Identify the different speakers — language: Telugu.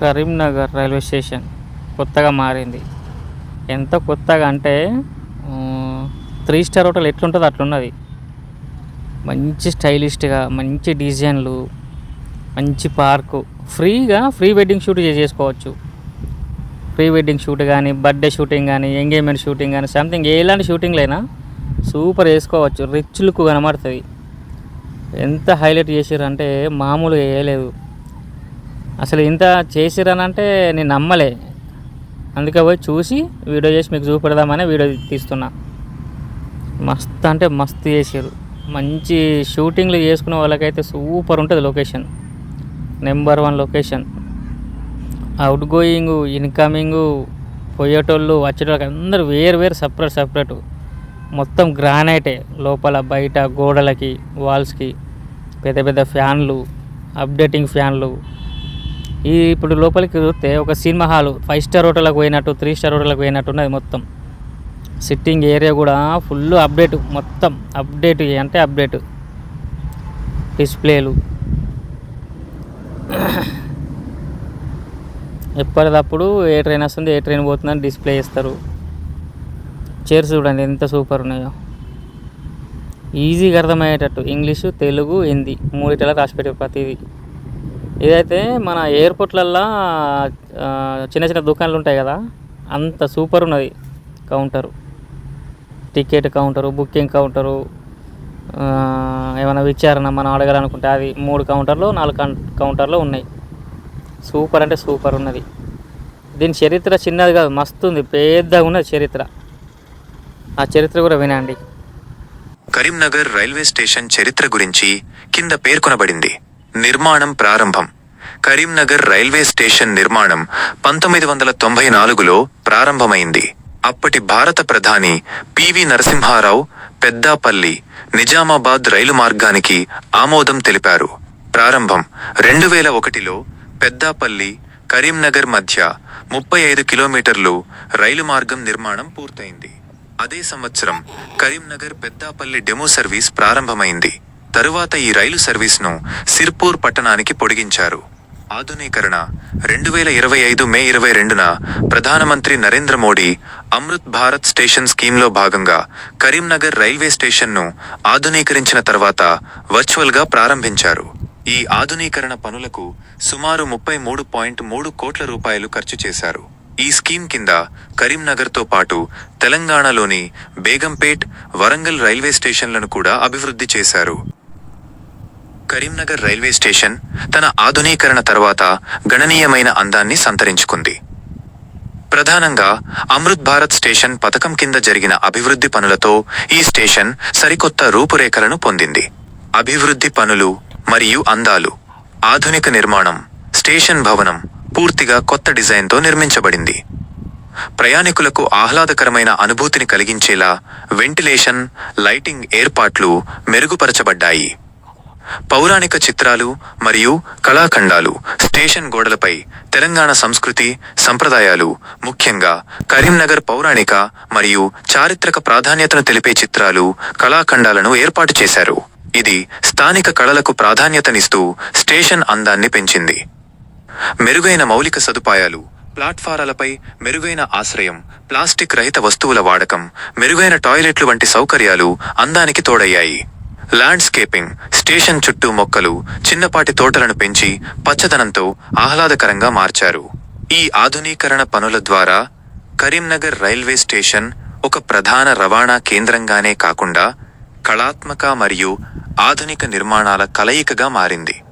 Speaker 1: కరీంనగర్ రైల్వే స్టేషన్ కొత్తగా మారింది. ఎంత కొత్తగా అంటే త్రీ స్టార్ హోటల్ ఎట్లుంటుందో అట్లున్నది. మంచి స్టైలిష్గా మంచి డిజైన్లు మంచి పార్కు. ఫ్రీగా ప్రీ వెడ్డింగ్ షూట్ చేసుకోవచ్చు. ప్రీ వెడ్డింగ్ షూట్ కానీ బర్త్డే షూటింగ్ కానీ ఎంగేజ్మెంట్ షూటింగ్ కానీ సంథింగ్ ఎలాంటి షూటింగ్లైనా సూపర్ వేసుకోవచ్చు రిచ్ లుక్ కనబడుతుంది. ఎంత హైలైట్ చేసిర్రంటే మామూలుగా వేయలేదు అసలు ఇంత చేసిరనంటే నేను నమ్మలే. అందుకే పోయి చూసి వీడియో చేసి మీకు చూపెడదామని వీడియో తీస్తున్నా. మస్త్ అంటే మస్తు చేసారు మంచి షూటింగ్లు చేసుకునే వాళ్ళకైతే సూపర్ ఉంటుంది location. Number one location. Outgoing incoming పోయేటోళ్ళు వచ్చేటోళ్ళకి అందరూ వేరు వేరు సపరేట్ సపరేట్. మొత్తం గ్రానైటే లోపల బయట గోడలకి వాల్స్కి పెద్ద పెద్ద ఫ్యాన్లు అప్డేటింగ్ ఫ్యాన్లు. ఈ ఇప్పుడు లోపలికి చూస్తే ఒక సినిమా హాల్ ఫైవ్ స్టార్ హోటల్కి పోయినట్టు త్రీ స్టార్ హోటల్కి పోయినట్టు ఉన్నది మొత్తం. సిట్టింగ్ ఏరియా కూడా ఫుల్ అప్డేట్ మొత్తం అప్డేట్ అంటే అప్డేట్ డిస్ప్లేలు ఎప్పటికప్పుడు ఏ ట్రైన్ వస్తుంది ఏ ట్రైన్ పోతుందని డిస్ప్లే చేస్తారు. చైర్స్ చూడండి ఎంత సూపర్ ఉన్నాయో. ఈజీగా అర్థమయ్యేటట్టు ఇంగ్లీషు తెలుగు హిందీ మూడిటలా రాసి పెట్టే ప్రతిదీ. ఇదైతే మన ఎయిర్పోర్ట్లల్లో చిన్న చిన్న దుకాణాలు ఉంటాయి కదా అంత సూపర్ ఉన్నది counter. Ticket counter booking counter ఏమైనా విచారణ మనం అడగాలనుకుంటే అది మూడు కౌంటర్లు నాలుగు కౌంటర్లు ఉన్నాయి. సూపర్ అంటే సూపర్ ఉన్నది. దీని చరిత్ర చిన్నది కాదు మస్తు ఉంది పెద్దగా ఉన్నది చరిత్ర. ఆ చరిత్ర కూడా వినండి.
Speaker 2: కరీంనగర్ రైల్వే స్టేషన్ చరిత్ర గురించి కింద పేర్కొనబడింది. నిర్మాణం ప్రారంభం. కరీంనగర్ రైల్వే స్టేషన్ నిర్మాణం పంతొమ్మిది వందల తొంభై నాలుగులో ప్రారంభమైంది. అప్పటి భారత ప్రధాని పివి నరసింహారావు పెద్దాపల్లి నిజామాబాద్ రైలు మార్గానికి ఆమోదం తెలిపారు. ప్రారంభం రెండు వేల ఒకటిలో పెద్దాపల్లి కరీంనగర్ మధ్య ముప్పై ఐదు కిలోమీటర్లు రైలు మార్గం నిర్మాణం పూర్తయింది. అదే సంవత్సరం కరీంనగర్ పెద్దాపల్లి డెమో సర్వీస్ ప్రారంభమైంది. తరువాత ఈ రైలు సర్వీస్ను సిర్పూర్ పట్టణానికి పొడిగించారు. ఆధునీకరణ రెండు వేల ఇరవై ఐదు మే ఇరవై రెండున ప్రధానమంత్రి నరేంద్ర మోడీ అమృత్ భారత్ స్టేషన్ స్కీమ్లో భాగంగా కరీంనగర్ రైల్వే స్టేషన్ను ఆధునీకరించిన తర్వాత వర్చువల్గా ప్రారంభించారు. ఈ ఆధునీకరణ పనులకు సుమారు ముప్పై మూడు పాయింట్ మూడు కోట్ల రూపాయలు ఖర్చు చేశారు. ఈ స్కీమ్ కింద కరీంనగర్తో పాటు తెలంగాణలోని బేగంపేట్ వరంగల్ రైల్వే స్టేషన్లను కూడా అభివృద్ధి చేశారు. కరీంనగర్ రైల్వే స్టేషన్ తన ఆధునీకరణ తర్వాత గణనీయమైన అందాన్ని సంతరించుకుంది. ప్రధానంగా అమృత్ భారత్ స్టేషన్ పథకం కింద జరిగిన అభివృద్ధి పనులతో ఈ స్టేషన్ సరికొత్త రూపురేఖలను పొందింది. అభివృద్ధి పనులు మరియు అందాలు ఆధునిక నిర్మాణం స్టేషన్ భవనం పూర్తిగా కొత్త డిజైన్తో నిర్మించబడింది. ప్రయాణికులకు ఆహ్లాదకరమైన అనుభూతిని కలిగించేలా వెంటిలేషన్ లైటింగ్ ఏర్పాట్లు మెరుగుపరచబడ్డాయి. పౌరాణిక చిత్రాలు మరియు కళాఖండాలు స్టేషన్ గోడలపై తెలంగాణ సంస్కృతి సంప్రదాయాలు ముఖ్యంగా కరీంనగర్ పౌరాణిక మరియు చారిత్రక ప్రాధాన్యతను తెలిపే చిత్రాలు కళాఖండాలను ఏర్పాటు చేశారు. ఇది స్థానిక కళలకు ప్రాధాన్యతనిస్తూ స్టేషన్ అందాన్ని పెంచింది. మెరుగైన మౌలిక సదుపాయాలు ప్లాట్ఫారాలపై మెరుగైన ఆశ్రయం ప్లాస్టిక్ రహిత వస్తువుల వాడకం మెరుగైన టాయిలెట్లు వంటి సౌకర్యాలు అందానికి తోడయ్యాయి. ల్యాండ్స్కేపింగ్ స్టేషన్ చుట్టూ మొక్కలు చిన్నపాటి తోటలను పెంచి పచ్చదనంతో ఆహ్లాదకరంగా మార్చారు. ఈ ఆధునీకరణ పనుల ద్వారా కరీంనగర్ రైల్వే స్టేషన్ ఒక ప్రధాన రవాణా కేంద్రంగానే కాకుండా కళాత్మక మరియు ఆధునిక నిర్మాణాల కలయికగా మారింది.